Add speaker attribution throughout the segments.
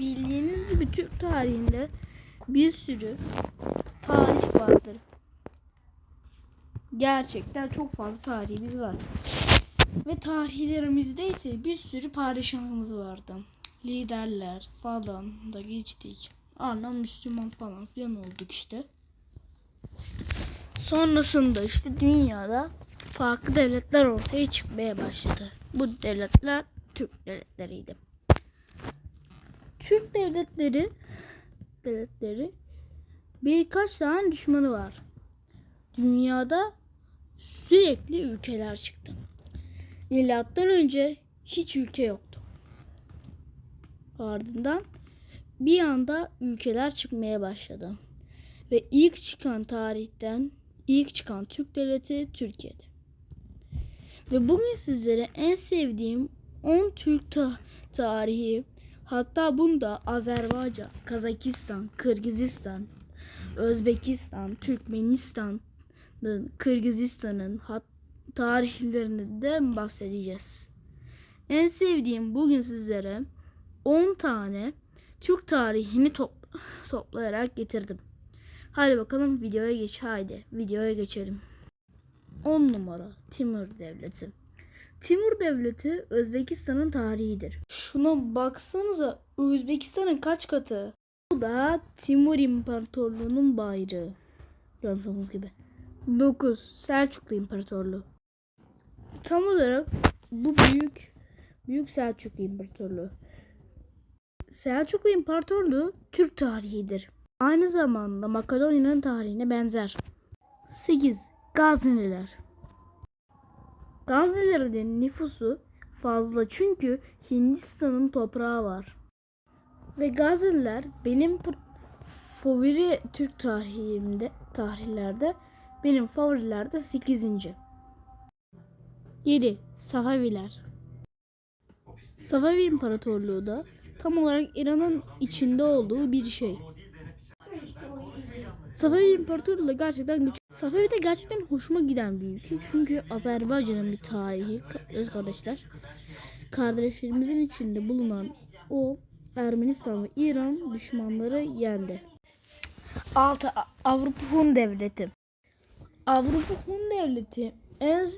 Speaker 1: bildiğiniz gibi Türk tarihinde bir sürü tarih vardır. Gerçekten çok fazla tarihimiz var. Ve tarihlerimizde ise bir sürü padişahımız vardı. Liderler falan da geçtik. Ardından Müslüman falan filan olduk işte. Sonrasında işte dünyada farklı devletler ortaya çıkmaya başladı. Bu devletler Türk devletleriydi. Türk devletleri devletleri birkaç tane düşmanı var. Dünyada sürekli ülkeler çıktı. Milattan önce hiç ülke yoktu. Ardından bir anda ülkeler çıkmaya başladı. Ve ilk çıkan tarihten ilk çıkan Türk devleti Türkiye'de. Ve bugün sizlere en sevdiğim 10 Türk ta- tarihi hatta bunda Azerbaycan, Kazakistan, Kırgızistan, Özbekistan, Türkmenistan, Kırgızistan'ın tarihlerinden bahsedeceğiz. En sevdiğim bugün sizlere 10 tane Türk tarihini top- toplayarak getirdim. Hadi bakalım videoya geç. Haydi videoya geçelim. 10 numara Timur Devleti. Timur Devleti Özbekistan'ın tarihidir. Şuna baksanıza Özbekistan'ın kaç katı? Bu da Timur İmparatorluğu'nun bayrağı. Görmüş olduğunuz gibi. 9. Selçuklu İmparatorluğu. Tam olarak bu büyük Büyük Selçuklu İmparatorluğu. Selçuklu İmparatorluğu Türk tarihidir. Aynı zamanda Makedonya'nın tarihine benzer. 8. Gaziniler. Gaznilerin nüfusu fazla çünkü Hindistan'ın toprağı var. Ve Gazililer benim favori Türk tarihimde tarihlerde benim favorilerde 8. 7. Safaviler. Safavi İmparatorluğu da tam olarak İran'ın içinde olduğu bir şey. Safavi İmparatorluğu da gerçekten güç. Safavi de gerçekten hoşuma giden bir ülke. Çünkü Azerbaycan'ın bir tarihi öz kardeşler. Kardeşlerimizin içinde bulunan o Ermenistan ve İran düşmanları yendi. 6. Avrupa Hun Devleti. Avrupa Hun Devleti en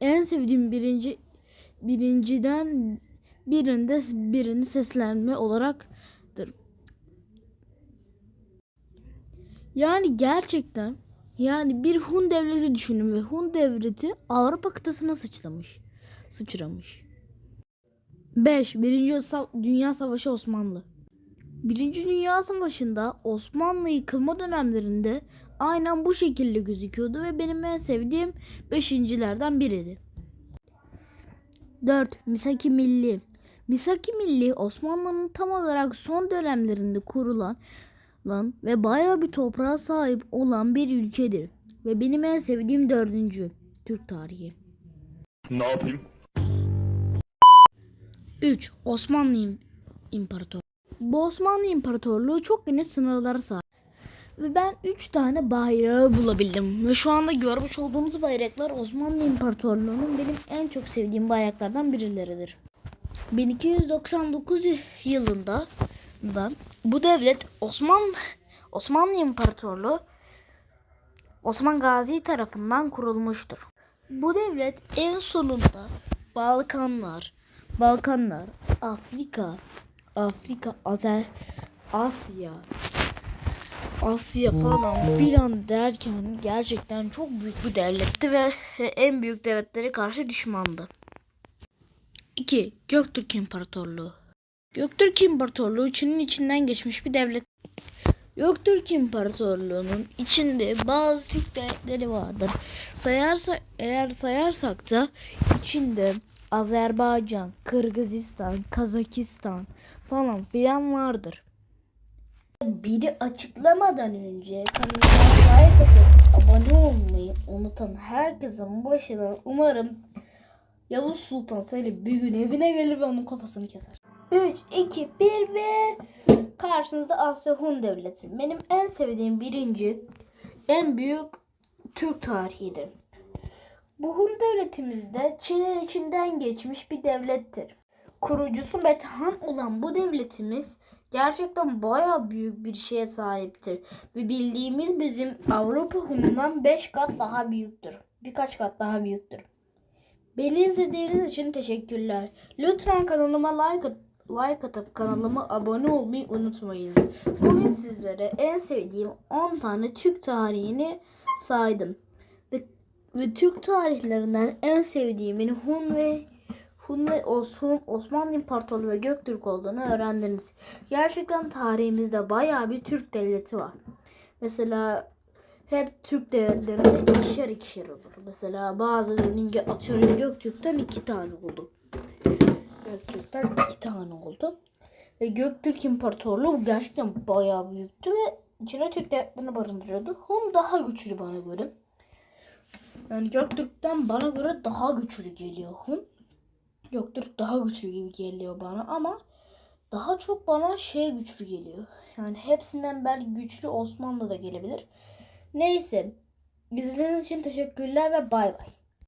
Speaker 1: en sevdiğim birinci birinciden birinde birini seslenme olaraktır. Yani gerçekten yani bir Hun devleti düşünün ve Hun devleti Avrupa kıtasına sıçramış. Sıçramış. 5. Birinci Dünya Savaşı Osmanlı. Birinci Dünya Savaşı'nda Osmanlı yıkılma dönemlerinde aynen bu şekilde gözüküyordu ve benim en sevdiğim beşincilerden biriydi. 4. Misaki Milli. Misaki Milli Osmanlı'nın tam olarak son dönemlerinde kurulan lan ve bayağı bir toprağa sahip olan bir ülkedir. Ve benim en sevdiğim dördüncü Türk tarihi.
Speaker 2: Ne yapayım?
Speaker 1: 3. Osmanlı İm- İmparatorluğu. Bu Osmanlı İmparatorluğu çok geniş sınırlara sahip. Ve ben 3 tane bayrağı bulabildim. Ve şu anda görmüş olduğumuz bayraklar Osmanlı İmparatorluğu'nun benim en çok sevdiğim bayraklardan birileridir. 1299 yılında da bu devlet Osmanlı Osmanlı İmparatorluğu Osman Gazi tarafından kurulmuştur. Bu devlet en sonunda Balkanlar, Balkanlar, Afrika, Afrika, Azer, Asya, Asya falan filan derken gerçekten çok büyük bir devletti ve en büyük devletlere karşı düşmandı. 2. Göktürk İmparatorluğu Göktürk İmparatorluğu Çin'in içinden geçmiş bir devlet. Göktürk İmparatorluğu'nun içinde bazı Türk devletleri vardır. Sayarsa eğer sayarsak da içinde Azerbaycan, Kırgızistan, Kazakistan falan filan vardır. Biri açıklamadan önce kanalıma like atıp abone olmayı unutan herkesin başına umarım Yavuz Sultan Selim bir gün evine gelir ve onun kafasını keser. 3, 2, 1 ve karşınızda Asya Hun Devleti. Benim en sevdiğim birinci, en büyük Türk tarihidir. Bu Hun devletimizde Çin'in içinden geçmiş bir devlettir. Kurucusu Metehan olan bu devletimiz gerçekten baya büyük bir şeye sahiptir. Ve bildiğimiz bizim Avrupa Hun'undan 5 kat daha büyüktür. Birkaç kat daha büyüktür. Beni izlediğiniz için teşekkürler. Lütfen kanalıma like, at- like atıp kanalıma abone olmayı unutmayınız. Bugün sizlere en sevdiğim 10 tane Türk tarihini saydım. Ve, ve Türk tarihlerinden en sevdiğimin Hun ve Hun ve Osman, Osmanlı İmparatorluğu ve Göktürk olduğunu öğrendiniz. Gerçekten tarihimizde bayağı bir Türk devleti var. Mesela hep Türk devletlerinde ikişer ikişer olur. Mesela bazılarının atıyorum Göktürk'ten iki tane oldu. Göktürk'ten iki tane oldu. Ve Göktürk İmparatorluğu gerçekten bayağı büyüktü ve içine Türk devletlerini barındırıyordu. Hun daha güçlü bana göre. Yani Göktürk'ten bana göre daha güçlü geliyor Hun. Göktürk daha güçlü gibi geliyor bana ama daha çok bana şey güçlü geliyor. Yani hepsinden belki güçlü Osmanlı da gelebilir. Neyse. İzlediğiniz için teşekkürler ve bay bay.